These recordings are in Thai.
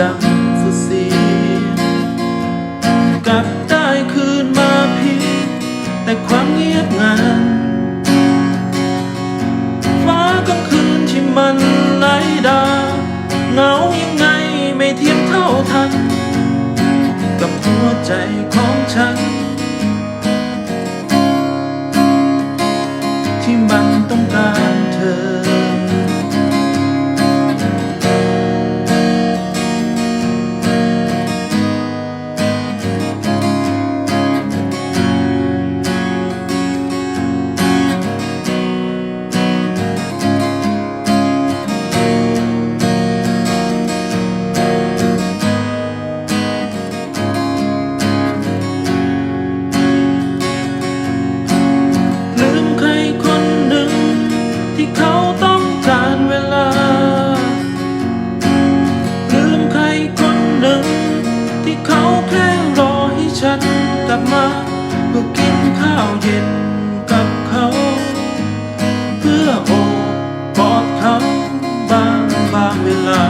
ดัสุสี กลับได้คืนมาเพีแต่ความเงียบงันฟ้ากลางคืนที่มันไหลดาเงายังไงไม่เทียบเท่าทัน กับหัวใจของฉัน เขาต้องการเวลา ลืมใครคนหนึ่ง ที่เขาแค่รอให้ฉันกลับมาเพื่อกินข้าวเย็นกับเขา เพื่อโอบกอดเขาบางบางเวลา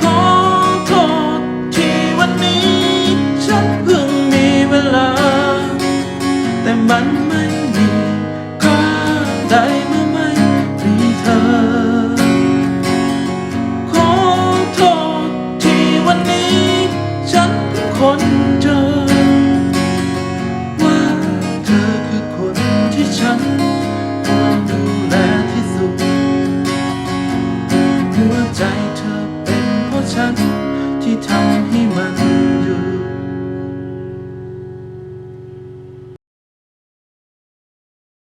ขอโทษที่วันนี้ฉันเพิ่ง คนเจอ